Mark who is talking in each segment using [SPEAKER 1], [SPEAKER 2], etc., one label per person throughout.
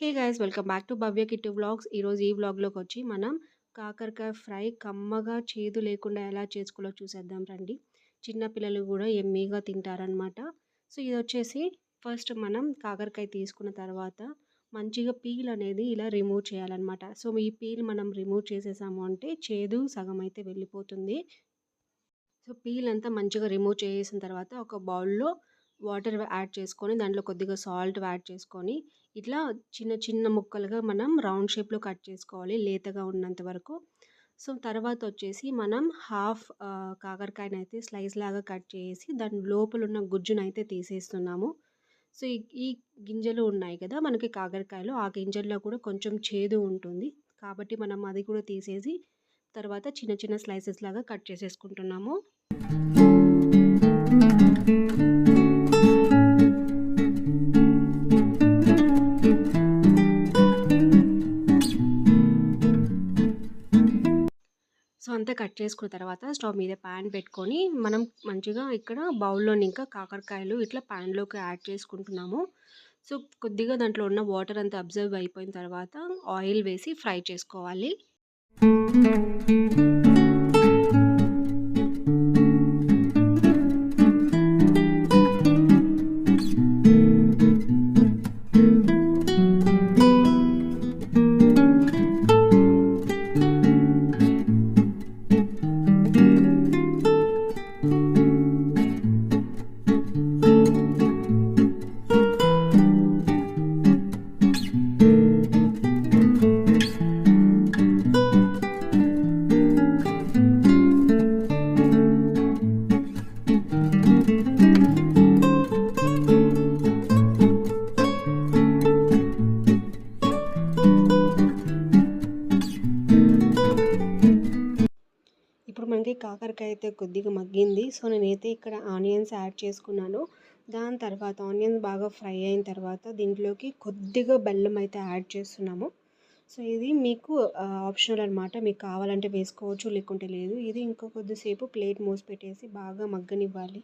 [SPEAKER 1] Hey guys! Welcome back to Bhavya Kittu vlogs. ఈరోజు ఈ వ్లాగ్లోకి వచ్చి మనం కాకరకాయ ఫ్రై కమ్మగా చేదు లేకుండా ఎలా చేసుకోలో చూసేద్దాం రండి. చిన్నపిల్లలు కూడా ఎమ్మీగా తింటారనమాట సో ఇది వచ్చేసి ఫస్ట్ మనం కాకరకాయ తీసుకున్న తర్వాత మంచిగా పీల్ అనేది ఇలా రిమూవ్ చేయాలన్నమాట. సో ఈ పీల్ మనం రిమూవ్ చేసేసాము అంటే చేదు సగం అయితే వెళ్ళిపోతుంది. సో పీల్ అంతా మంచిగా రిమూవ్ చేసిన తర్వాత ఒక బౌల్లో వాటర్ యాడ్ చేసుకొని దాంట్లో కొద్దిగా సాల్ట్ యాడ్ చేసుకొని ఇట్లా చిన్న చిన్న ముక్కలుగా మనం రౌండ్ షేప్లో కట్ చేసుకోవాలి లేతగా ఉన్నంత వరకు. సో తర్వాత వచ్చేసి మనం హాఫ్ కాకరకాయని అయితే స్లైస్ లాగా కట్ చేసి దాని లోపల ఉన్న గుజ్జును అయితే తీసేస్తున్నాము. సో ఈ ఈ గింజలు ఉన్నాయి కదా మనకి కాకరకాయలు ఆ గింజల్లో కూడా కొంచెం చేదు ఉంటుంది. కాబట్టి మనం అది కూడా తీసేసి తర్వాత చిన్న చిన్న స్లైసెస్ లాగా కట్ చేసేసుకుంటున్నాము. సో అంతా కట్ చేసుకున్న తర్వాత స్టవ్ మీద ప్యాన్ పెట్టుకొని మనం మంచిగా ఇక్కడ బౌల్లోని ఇంకా కాకరకాయలు ఇట్లా ప్యాన్లోకి యాడ్ చేసుకుంటున్నాము. సో కొద్దిగా దాంట్లో ఉన్న వాటర్ అంతా అబ్జర్వ్ అయిపోయిన తర్వాత ఆయిల్ వేసి ఫ్రై చేసుకోవాలి. కాకరకాయ అయితే కొద్దిగా మగ్గింది. సో నేనైతే ఇక్కడ ఆనియన్స్ యాడ్ చేసుకున్నాను. దాని తర్వాత ఆనియన్స్ బాగా ఫ్రై అయిన తర్వాత దీంట్లోకి కొద్దిగా బెల్లం అయితే యాడ్ చేస్తున్నాము. సో ఇది మీకు ఆప్షనల్ అనమాట మీకు కావాలంటే వేసుకోవచ్చు లేకుంటే లేదు. ఇది ఇంకో కొద్దిసేపు ప్లేట్ మూసి పెట్టేసి బాగా మగ్గనివ్వాలి.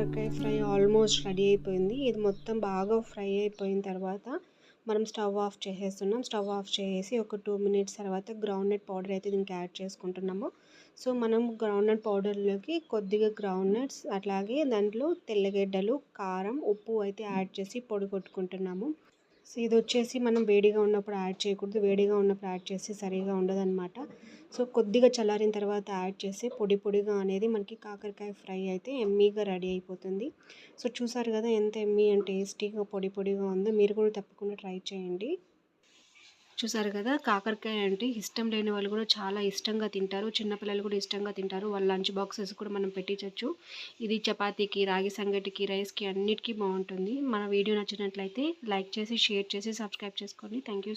[SPEAKER 1] కాకరకాయ ఫ్రై ఆల్మోస్ట్ రెడీ అయిపోయింది. ఇది మొత్తం బాగా ఫ్రై అయిపోయిన తర్వాత మనం స్టవ్ ఆఫ్ చేసేస్తున్నాం. స్టవ్ ఆఫ్ చేసి ఒక టూ మినిట్స్ తర్వాత గ్రౌండ్నట్ పౌడర్ అయితే దీనికి యాడ్ చేసుకుంటున్నాము. సో మనం గ్రౌండ్నట్ పౌడర్లోకి కొద్దిగా గ్రౌండ్నట్స్ అట్లాగే దాంట్లో తెల్లగడ్డలు కారం ఉప్పు అయితే యాడ్ చేసి పొడి కొట్టుకుంటున్నాము. సో ఇది వచ్చేసి మనం వేడిగా ఉన్నప్పుడు యాడ్ చేయకూడదు. వేడిగా ఉన్నప్పుడు యాడ్ చేస్తే సరిగా ఉండదన్నమాట. సో కొద్దిగా చల్లారిన తర్వాత యాడ్ చేస్తే పొడి పొడిగా అనేది మనకి కాకరకాయ ఫ్రై అయితే ఎమ్మీగా రెడీ అయిపోతుంది. సో చూసారు కదా ఎంత ఎమ్మీ అండ్ టేస్టీగా పొడి పొడిగా ఉందో. మీరు కూడా తప్పకుండా ట్రై చేయండి. చూసారు కదా? కాకరకాయ అంటే ఇష్టం లేని వాళ్ళు కూడా చాలా ఇష్టంగా తింటారు. చిన్నపిల్లలు కూడా ఇష్టంగా తింటారు. వాళ్ళ లంచ్ బాక్సెస్ కూడా మనం పెట్టించవచ్చు ఇది చపాతీకి రాగి సంగటికి రైస్కి అన్నిటికీ బాగుంటుంది. మన వీడియో నచ్చినట్లయితే లైక్ చేసి షేర్ చేసి సబ్స్క్రైబ్ చేసుకోండి. థ్యాంక్